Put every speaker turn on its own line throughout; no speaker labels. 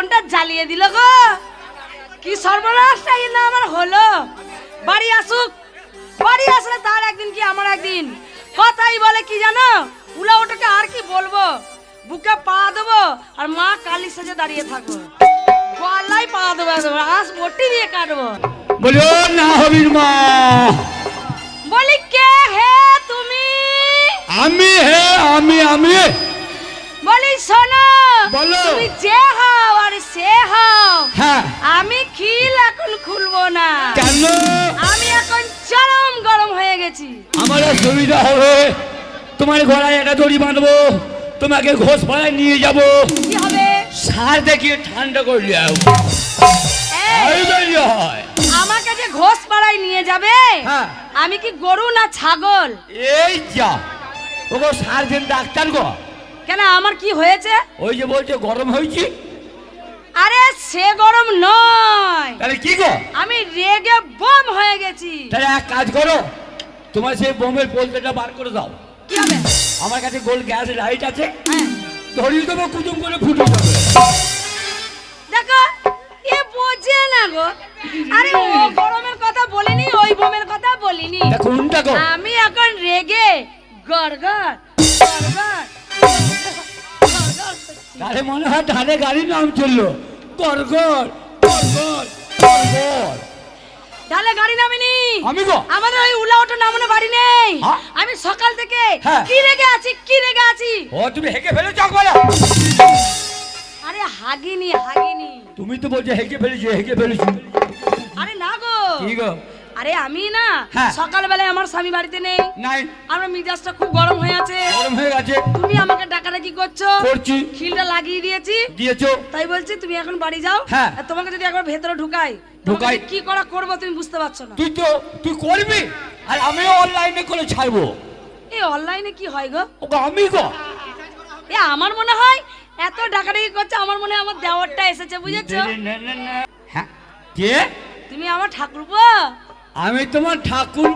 জীবনটা জ্বালিয়ে দিল গো। কি সর্বনাশটাই না আমার হলো। বাড়ি আসুক। বাড়ি আসলে তার একদিন কি আমার একদিন? কথাই বলে কি জানো? উলা ওটাকে আর কি বলব? বুকে পা দেবো আর মা কালী সেজে দাঁড়িয়ে থাকব। গলায় পা দেবো আঁশ বটি দিয়ে কাটবো।
বলো না হবির মা।
বলি কে হে তুমি?
আমি হে আমি আমি।
বলি শোনো
বলো।
তুমি যে আর সে হও।
হ্যাঁ।
আমি খিল এখন খুলবো না।
কেন?
আমি এখন চরম গরম হয়ে গেছি।
আমার সুবিধা হবে। তোমার গলায় একটা দড়ি বাঁধবো। তোমাকে ঘোষ পাড়ায় নিয়ে যাব।
কি হবে?
সার দেখিয়ে ঠান্ডা করলে
এই,
হয়
আমাকে যে ঘোষ পাড়ায় নিয়ে যাবে
হ্যাঁ।
আমি কি গরু না ছাগল?
এই যা। ওগো সার্জেন ডাক্তার গো।
কেন আমার কি হয়েছে?
ওই যে বলছে গরম হয়েছি।
আরে সে গরম নয়।
তাহলে কি গো?
আমি রেগে বম হয়ে গেছি।
তাহলে এক কাজ করো তোমার সেই বোমের পোলতেটা বার করে দাও।
কি হবে?
আমার কাছে গোল গ্যাস লাইট আছে।
হ্যাঁ।
ধরিয়ে দেবো কুতুম করে ফুটে যাবে
দেখো এ বোঝে না গো। আরে ও গরমের কথা বলিনি ওই বোমের কথা বলিনি।
কোনটা গো
আমি এখন রেগে গড়গড় গড়গড়।
তাহলে মনে হয় ধারে গাড়ির নাম চলল। গড়গড় গড়গড় গড়গড়।
তাহলে গাড়ি নামিনি
আমি গো?
আমাদের ওই উলা অটো নামানো বাড়ি নেই।
হ্যাঁ?
আমি সকাল থেকে
হ্যাঁ।
কি রেগে আছি কি রেগে আছি?
ও তুমি হেঁকে ফেলে চক বলো
আরে হাগিনি হাগিনি।
তুমি তো বলছো হেঁকে ফেলেছি হেঁকে ফেলেছি।
আরে না গো।
কি গো?
আরে আমি না
হ্যাঁ।
সকালবেলায় আমার স্বামী বাড়িতে নেই।
নাই।
আমার মিজাজটা খুব গরম হয়ে আছে।
গরম হয়ে গেছে।
তুমি আমাকে ডাকাডাকি করছ?
করছি।
খিলটা লাগিয়ে দিয়েছি।
দিয়েছ।
তাই বলছি তুমি এখন বাড়ি যাও।
হ্যাঁ।
আর তোমাকে যদি একবার ভেতরে ঢুকাই
ঢুকাই।
ঢুকাই কি করা করব তুমি বুঝতে পারছ না।
তুই তো তুই করবি? আর আমিও অনলাইনে করে ছাড়বো।
এই অনলাইনে কি হয় গো?
আমি গো?
এ আমার মনে হয় এত ডাকাডাকি করছে আমার মনে হয় আমার দেওয়ারটা এসেছে বুঝেছ?
হ্যাঁ। কে?
তুমি আমার ঠাকুরপো?
আমি তোমার ঠাকুর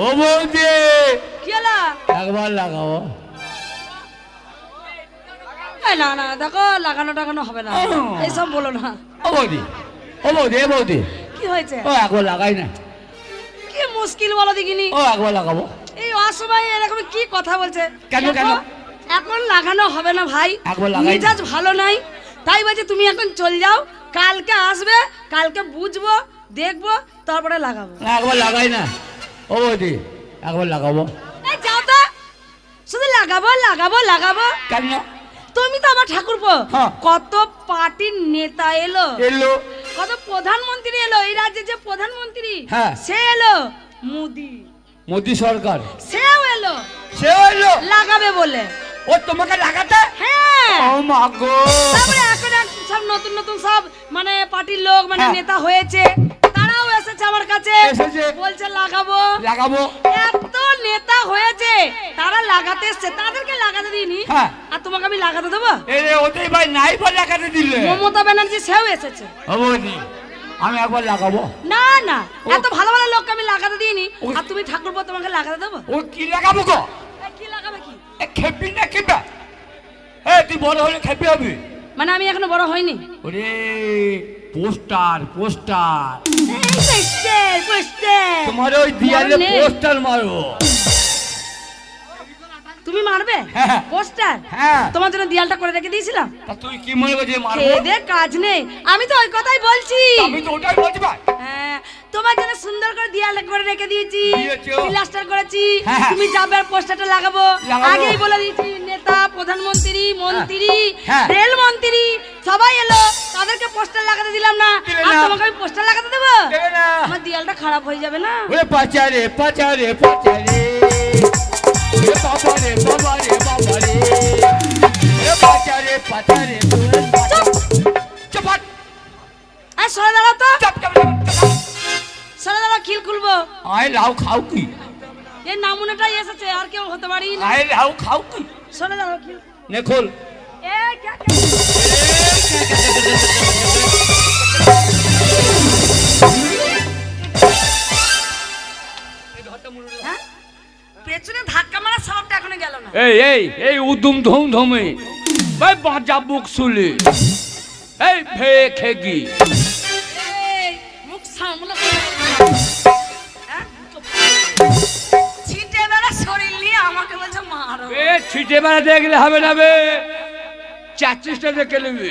ও বৌদি। একবার লাগাও।
না না দেখো লাগানো টাগানো হবে না। এইসব বলো না।
ও বৌদি ও বৌদি এ বৌদি।
কি হয়েছে?
ও একবার লাগাই না।
কি মুশকিল বলো দেখিনি।
ও একবার লাগাবো।
এই অসময়ে এরকম কি কথা বলছে?
কেন, কেন?
এখন লাগানো হবে না ভাই। মেজাজ ভালো নাই। তাই বলছে তুমি এখন চল যাও। কালকে আসবে কালকে বুঝব। দেখব তারপরে লাগাবো।
না একবার লাগাই না। ও বৌদি একবার লাগাবো।
এই যাও তো। শুধু লাগাবো লাগাবো লাগাবো।
কেন?
তুমি তো আমার ঠাকুরপো।
হ্যাঁ।
কত পার্টির নেতা এলো।
এলো।
কত প্রধানমন্ত্রী এলো। এই রাজ্যে যে প্রধানমন্ত্রী
হ্যাঁ।
সে এলো। মোদি।
মোদি সরকার।
সেও এলো।
সেও এলো।
লাগাবে বলে।
ও তোমাকে লাগাতে?
হ্যাঁ।
ও মা গো।
তারপরে এখন সব নতুন নতুন সব মানে পার্টির লোক মানে
হ্যাঁ।
নেতা হয়েছে। এসেছে আমার কাছে। বলছে লাগাবো।
লাগাবো।
এত নেতা হয়েছে তারা লাগাতে এসছে। তাদেরকে লাগাতে দিইনি।
হ্যাঁ।
আর তোমাকে আমি লাগাতে দেবো?
এই ওতেই ভাই নাই পর লাগাতে দিলে।
মমতা ব্যানার্জি সেও এসেছে।
আমি একবার লাগাবো।
না না। এত ভালো ভালো লোককে আমি লাগাতে দিইনি। আর তুমি ঠাকুর তোমাকে লাগাতে দেবো?
ও কি লাগাবো গো?
কি লাগাবে কি?
খেপি না খেপা? এ তুই বড় হলে খেপি হবি?
মানে আমি এখনও বড় হইনি।
ওরে পোস্টার পোস্টার। তোমার ওই দিয়ালে পোস্টার মারবো
তুমি মারবে?
হ্যাঁ।
পোস্টার?
হ্যাঁ।
তোমার জন্য দিয়ালটা করে রেখে দিয়েছিলাম।
তা তুই কি মনে করছিস মারবো?
দে কাজ নেই। আমি তো ওই কথাই বলছি।
আমি তো ওটাই বলছি ভাই।
হ্যাঁ, তোমার জন্য সুন্দর করে দিয়ালটা করে রেখে দিয়েছি। প্লাস্টার করেছি। তুমি যাবে আর পোস্টারটা লাগাবো।
লাগাবো।
আগেই বলে দিয়েছি। নেতা প্রধানমন্ত্রী মন্ত্রী
হ্যাঁ।
রেল মন্ত্রী সবাই এলো। তাদেরকে পোস্টার লাগাতে দিলাম না। আর তোমাকে আমি পোস্টার লাগাতে দেবো? আমার দিয়ালটা খারাপ হয়ে যাবে না?
ওরে পাচারে পাচারে পাচারে। পাচারে পাচারে
আর সরে দাঁড়াও তো। দাঁড়াও খিল খুলবো।
আয় লাউ খাও কি?
এই নামুনাটাই এসেছে আর কেউ হতে পারি না।
আয় লাউ খাও কি? নে খোল।
কে কে? হ্যাঁ? পেছনে ধাক্কা মারা সাউন্ডটা এখনও গেল না।
এই এই এই উদুম ধুম ধুমে। ভাই বাঁচা বুক শুলি। এই ভে খেগি এ ছিটে বেড়া দেখলে হবে না বে। চাচ্ছিসটা দেখে নেবে।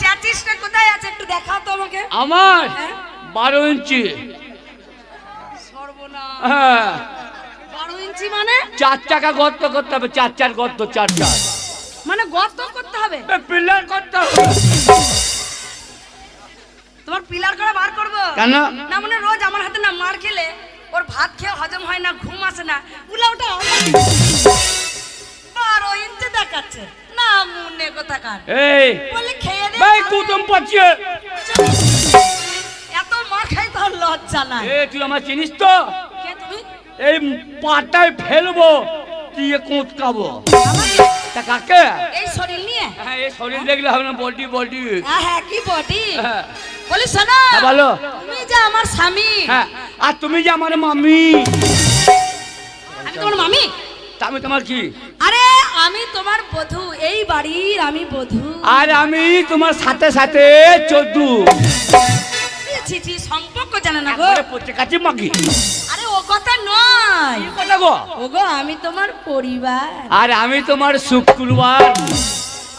চ্যাটিসটা কোথায় আছে একটু দেখাও তো আমাকে।
আমার?
হ্যাঁ?
বারো ইঞ্চি। হ্যাঁ।
বারো ইঞ্চি মানে?
চার চাকা গর্ত করতে হবে চার চার গর্ত চার চার।
মানে গর্ত করতে হবে?
পিলার করতে হবে।
তোমার পিলার করে বার করব?
কেন?
না মানে রোজ আমার হাতে না মার খেলে। ওর ভাত খেয়ে হজম হয় না ঘুম আসে না। উলা ওটা বারো ইঞ্চি দেখাচ্ছে। না মুনে কোথাকার।
এই
বলে খেয়ে দে
ভাই কুতুম পাচ্ছে।
এত মার খাই তোর লজ্জা নাই।
এ তুই আমার চিনিস তো?
কে তুমি?
এই পাটায় ফেলব দিয়ে
আমাকে?
তা কাকে?
এই শরীর নিয়ে?
হ্যাঁ এই শরীর দেখলে হবে না বডি বডি।
হ্যাঁ হ্যাঁ কি বডি?
হ্যাঁ।
বলি শোনো
হ্যাঁ, বলো।
তুমি যে আমার স্বামী।
হ্যাঁ আর তুমি যে আমার মামি।
আমি তোমার মামি?
আমি তোমার কি?
আরে আমি তোমার বধূ এই বাড়ির আমি বধূ।
আর আমি তোমার সাথে সাথে চোদ্দু।
সম্পর্ক জানে না গো।
কাছে মাগি।
আরে ও কথা নয়।
কথা গো?
ওগো আমি তোমার পরিবার।
আর আমি তোমার শুক্রবার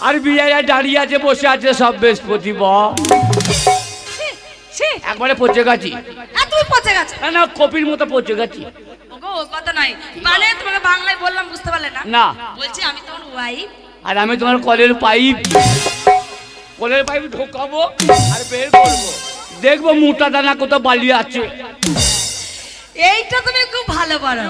আর বিয়ে দাঁড়িয়ে আছে বসে আছে সব বৃহস্পতিবার।
ছি।
একবারে পচে গেছি।
তুই তুমি পচে গেছো।
না না কপির মতো পচে গেছি।
ওগো ও কথা নয়। মানে তোমাকে বাংলায় বললাম বুঝতে পারলে না?
না।
বলছি আমি তোমার ওয়াইফ
আর আমি তোমার কলের পাইপ কলের পাইপ ঢোকাবো আর বের করব। দেখব মোটা দানা কোথাও বালি আছে।
এইটা তুমি খুব ভালো পারো।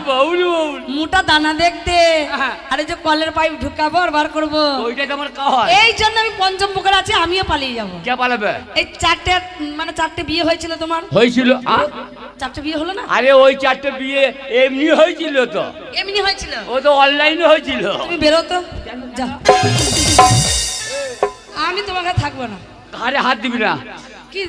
মোটা দানা দেখতে।
হ্যাঁ।
আরে যে কলের পাইপ ঢুকাবো আর বার করব।
ওইটাই তো আমার কাজ।
এই জন্য আমি পঞ্চম পুকুর আছে আমিও পালিয়ে যাব।
কে পালাবে?
এই চারটে মানে চারটে বিয়ে হয়েছিল তোমার?
হয়েছিল
চারটে বিয়ে হলো না?
আরে ওই চারটে বিয়ে এমনি হয়েছিল তো।
এমনি হয়েছিল?
ও তো অনলাইনে হয়েছিল।
তুমি বেরো তো। যা আমি তোমাকে থাকব না।
ঘাড়ে হাত দিবি না।
কি?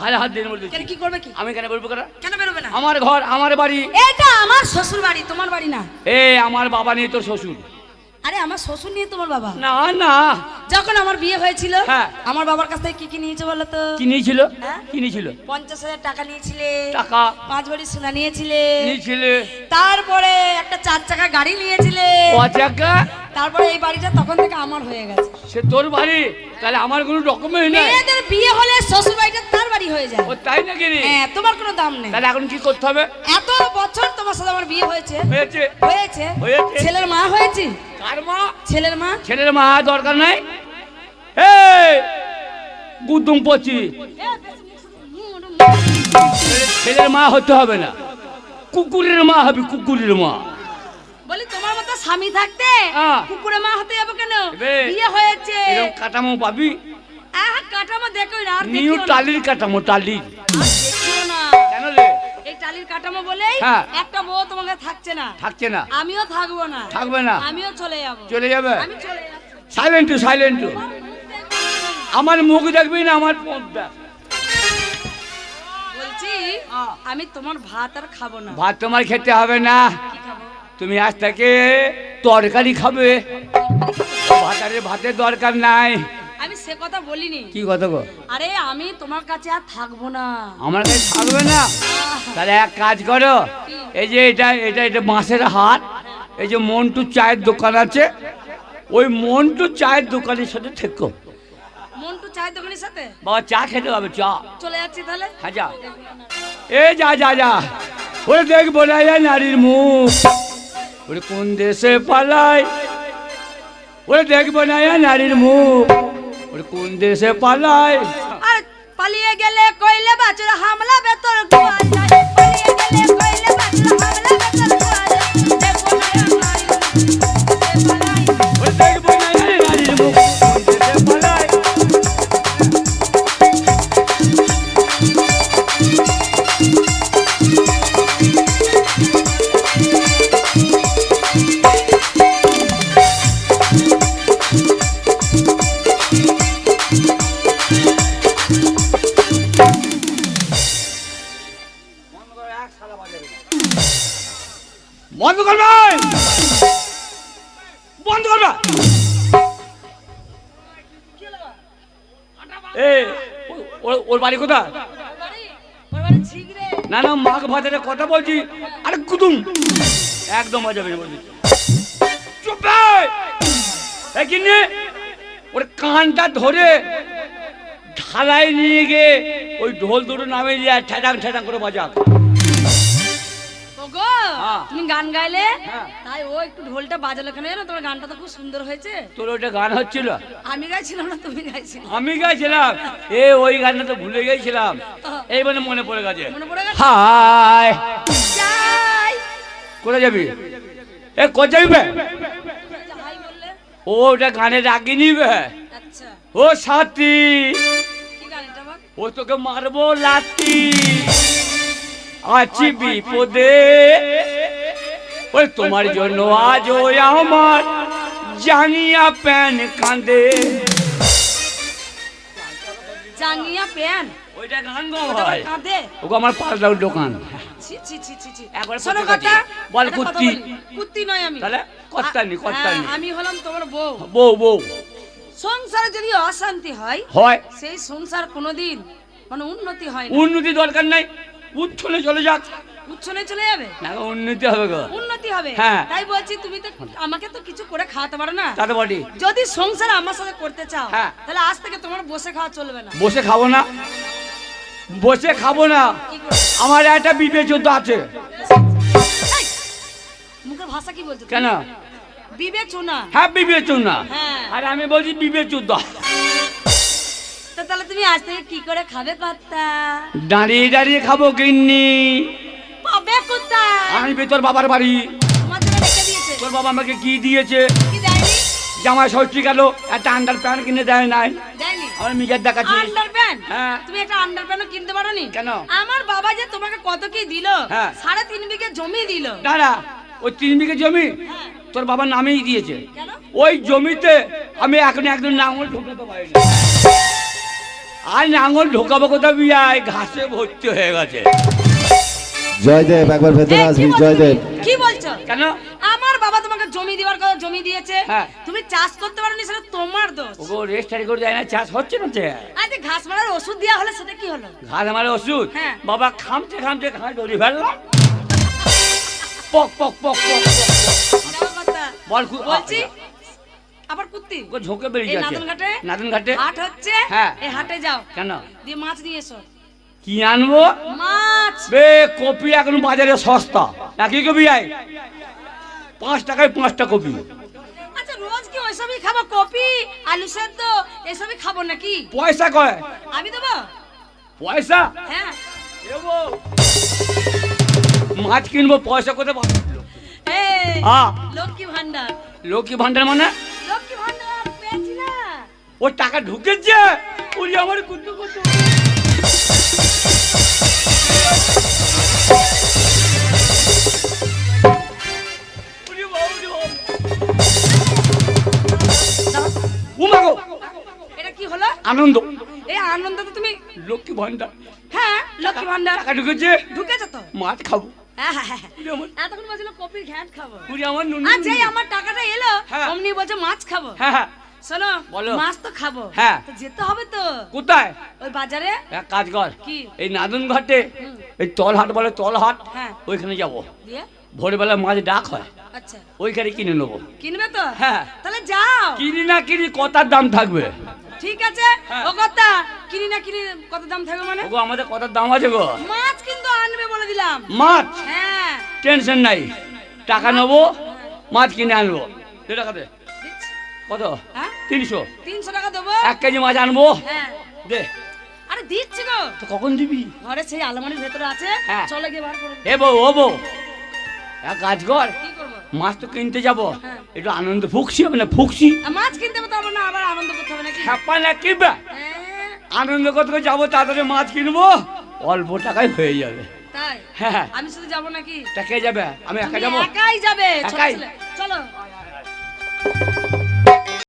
ঘাড়ে হাত দিন বলতে
কি? করবে কি?
আমি কেন বলব কেন?
কেন
আমার ঘর আমার বাড়ি।
এটা আমার শ্বশুর বাড়ি তোমার বাড়ি না?
এ আমার বাবা নেই তোর শ্বশুর।
আরে আমার শ্বশুর নিয়ে তোমার বাবা?
না না।
যখন আমার বিয়ে হয়েছিল
হ্যাঁ।
আমার বাবার কাছ থেকে কি কি নিয়েছে বলো তো?
কি নিয়েছিল?
হ্যাঁ?
কি নিয়েছিল?
পঞ্চাশ হাজার টাকা নিয়েছিলে।
টাকা।
পাঁচ ভরি সোনা নিয়েছিলে।
নিয়েছিলে।
তারপরে একটা চার চাকা গাড়ি নিয়েছিলে।
অজাকা
তারপরে এই বাড়িটা তখন থেকে আমার হয়ে গেছে।
সে তোর বাড়ি? তাহলে আমার কোনো ডকুমেন্ট নেই।
মেয়েদের বিয়ে হলে শ্বশুর বাড়িটা তার বাড়ি হয়ে যায়।
ও তাই নাকি রে?
হ্যাঁ তোমার কোনো দাম নেই।
তাহলে এখন কি করতে হবে?
এত বছর তোমার সাথে আমার বিয়ে হয়েছে।
হয়েছে।
হয়েছে।
হয়েছে।
ছেলের মা হয়েছি।
কার মা?
ছেলের মা।
ছেলের মা দরকার নাই? এই গুদুম পচি। ছেলের মা হতে হবে না। কুকুরের মা হবে কুকুরের মা।
বলি তোমার মতো স্বামী থাকতে। কুকুরে মা হতে যাব কেন? বিয়ে হয়েছে।
এরকম কাটামো পাবি?
আহ কাঠামো দেখো না আর
নিউ টালির কাটামো টালির কেন রে?
এই টালির বলেই
হ্যাঁ।
একটা বউ তোমাকে থাকছে না।
থাকছে না।
আমিও থাকব না।
থাকবে না।
আমিও চলে যাব।
চলে যাবে?
আমি চলে যাচ্ছি
সাইলেন্ট সাইলেন্ট আমার মুখ দেখবি না। আমার মুখ দেখ।
বলছি। আমি তোমার ভাত আর খাব না।
ভাত তোমার খেতে হবে না। তুমি আজ থেকে তরকারি খাবে। ভাতারে ভাতের দরকার নাই।
আমি সে কথা বলিনি।
কি কথা গো?
আরে আমি তোমার কাছে আর থাকব না।
আমার কাছে থাকবে না? তাহলে এক কাজ করো এই যে এটা এটা এটা বাঁশের হাট এই যে মন্টু চায়ের দোকান আছে ওই মন্টু চায়ের দোকানের সাথে থেকো।
মন্টু চায়ের দোকানের সাথে?
বাবা চা খেতে হবে চা।
চলে যাচ্ছি তাহলে?
হ্যাঁ যা। এ যা যা যা। ওরে দেখব না নারীর মুখ। ওরে কোন দেশে পালায় ওরে দেখব না নারীর মুখ। ওরে কোন দেশে পালায়
আর পালিয়ে গেলে কইলে বাছুর হামলা বেতর পালিয়ে গেলে কইলে বাছুর
ওর বাড়ি কোথায়?
ছিগরে
না না মাঘ ভাতের কথা বলছি। আরে কুতুম! একদম মজা বেরিয়ে বলছি। চুপ কিনে ওর কানটা ধরে ঢালাই নিয়ে গিয়ে ওই ঢোল দুটো নামে দিয়ে ঠেটাং ঠেটাং করে বাজা।
তুমি গান গাইলে?
হ্যাঁ।
তাই ও একটু ঢোলটা বাজালো কেন জানো? তোমার গানটা তো খুব সুন্দর হয়েছে।
তোর ওইটা গান হচ্ছিল?
আমি গাইছিলাম না তুমি গাইছিলে।
আমি গাইছিলাম? এ ওই গানটা তো ভুলে গেছিলাম এই মানে মনে পড়ে গেছে।
মনে পড়ে গেছে?
হাই কোথায় যাবি? এ কোথায় যাবি? ও ওটা গানে রাগিনি বে।
আচ্ছা।
ও সাথী। ও তোকে মারবো লাতি আছি বিপদে। ওই তোমার জন্য আজ ওই আমার জাঙ্গিয়া প্যান কাঁদে
জাঙ্গিয়া প্যান?
ওইটা গান গো ভাই।
কাঁদে?
ওকে আমার পাল্টাও দোকান।
ছি ছি ছি ছি ছি।
একবার
শোনো কথা
বল কুত্তি।
কুত্তি নয় আমি।
তাহলে?
হলাম তোমার বউ।
বউ বউ।
সংসারে যদি অশান্তি হয়
হয়।
সেই সংসার কোনোদিন মানে উন্নতি হয় না।
উন্নতি দরকার নাই। উচ্ছনে চলে যাক।
উচ্ছনে চলে যাবে?
না উন্নতি হবে গো।
উন্নতি হবে?
হ্যাঁ।
তাই বলছি তুমি তো আমাকে তো কিছু করে খাওয়াতে পারো না।
তাতে বটি
যদি সংসার আমার সাথে করতে চাও
হ্যাঁ।
তাহলে আজ থেকে তোমার বসে খাওয়া চলবে না।
বসে খাব না? বসে খাব না? আমার একটা বিবেচনা আছে।
মুখের ভাষা কি বলছো
কেন?
বিবেচনা
হ্যাঁ বিবেচনা
হ্যাঁ।
আর আমি বলছি বিবেচনা
তাহলে তুমি আজ থেকে কি করে খাবে কর্তা?
দাঁড়িয়ে দাঁড়িয়ে খাব কিন্নি
পাবে কোথায়
আমি তোর বাবার বাড়ি। তোর বাবা আমাকে কি দিয়েছে?
কি দেয়নি?
জামাই ষষ্ঠী গেল একটা আন্ডার প্যান্ট কিনে দেয় নাই। আমার মিজার দেখাচ্ছি
আন্ডারপ্যান্ট
হ্যাঁ।
তুমি একটা আন্ডারপ্যান্টও কিনতে পারোনি?
কেন?
আমার বাবা যে তোমাকে কত কি দিল
হ্যাঁ।
সাড়ে তিন বিঘে জমি দিল।
দাঁড়া ওই তিন বিঘে জমি
হ্যাঁ।
তোর বাবা নামেই দিয়েছে। ওই জমিতে আমি এখন একদম নাঙল ঢোকাতে পারি না আর নাঙল ঢোকাবো কোথাও বিয়ায়? ঘাসে ভর্তি হয়ে গেছে।
জয়দেব একবার ভেতরে আসবি জয়দেব।
কি বলছো?
কেন?
আমার বাবা তোমাকে জমি দিবার কথা জমি দিয়েছে।
হ্যাঁ।
তুমি চাষ করতে পারোনি সেটা তোমার দোষ।
ওগো রেস্টারি করে দেয় না চাষ হচ্ছে না যে
আজ ঘাস মারার ওষুধ দেওয়া হলে সেটা কি হলো?
ঘাস আমার ওষুধ?
হ্যাঁ।
বাবা খামতে খামতে ঘাস ধরে ফেললাম। পক পক পক পক। বল কু-
বলছি আবার কুত্তি।
ও ঝোঁকে বেরিয়ে যাচ্ছে।
নাদন ঘাটে
নাদন ঘাটে
হাট হচ্ছে।
হ্যাঁ।
এই হাটে যাও।
কেন?
দিয়ে মাছ নিয়ে এসো।
কি আনব? বে কপি এখন বাজারে সস্তা। নাকি কপি আয়? পাঁচ টাকায় পাঁচটা কপি।
আচ্ছা রোজ কি ওইসবই খাব? কপি আলু সেদ্ধ এসবই খাব নাকি?
পয়সা কয়?
আমি দেবো?
পয়সা?
হ্যাঁ।
দেবো। মাছ কিনবো পয়সা কোথায় পাবো? হ্যাঁ।
লক্ষ্মী ভান্ডার
লক্ষ্মী ভান্ডার মানে?
লক্ষ্মী ভান্ডার পেয়েছি না।
ও টাকা ঢুকেছে? আমার কুতু আনন্দ।
এই আনন্দ তো তুমি
লক্ষ্মী ভান্ডার
হ্যাঁ লক্ষ্মী ভান্ডার
টাকা ঢুকেছে।
ঢুকেছো তো?
মাছ খাব।
হ্যাঁ, হ্যাঁ, হ্যাঁ। এতক্ষণ বলছিল কপির ঘ্যাট খাব।
ওরে আমার নুন।
আমার টাকাটা এলো। অমনি বলছে মাছ খাব।
হ্যাঁ
শোনো। মাছ তো খাব।
হ্যাঁ।
যেতে হবে তো।
কোথায়?
ওই বাজারে।
এক কাজ কর।
কি?
এই নাদন ঘাটে এই তল হাট বলে তল হাট
হ্যাঁ।
ওইখানে যাব। ভোরবেলা মাছ ডাক হয়।
আচ্ছা।
ওইখানে কিনে নেব।
কিনবে তো?
হ্যাঁ।
তাহলে যাও।
কিনি না কিনি কতার দাম থাকবে।
ঠিক আছে?
হ্যাঁ।
ও কথা কিনি না কিনি কত দাম থাকবে মানে?
ওগো আমাদের কত দাম আছে গো?
মাছ কিন্তু আনবে বলে দিলাম।
মাছ?
হ্যাঁ।
টেনশন নাই। টাকা নেব মাছ কিনে আনব। দু টাকা দে। কত?
হ্যাঁ?
তিনশো।
তিনশো টাকা দেবো।
এক কেজি মাছ আনব।
হ্যাঁ।
দে।
আরে দিচ্ছি গো।
তো কখন দিবি?
ঘরে সেই আলমারির ভেতরে আছে।
হ্যাঁ।
চলে গিয়ে বার করে
এ বউ ও বউ। এক কাজ কর।
কি করব?
মাছ তো কিনতে যাব।
হ্যাঁ।
একটু আনন্দ ফুকছি হবে না ফুকছি
মাছ কিনতে হবে তো আবার না আবার আনন্দ করতে হবে নাকি?
হ্যাপা না কিনবে
হ্যাঁ,
আনন্দ করতে যাব তাড়াতাড়ি মাছ কিনবো অল্প টাকায় হয়ে যাবে।
তাই?
হ্যাঁ
আমি শুধু যাব নাকি?
টাকায় যাবে? আমি একা যাব?
একাই যাবে চলো।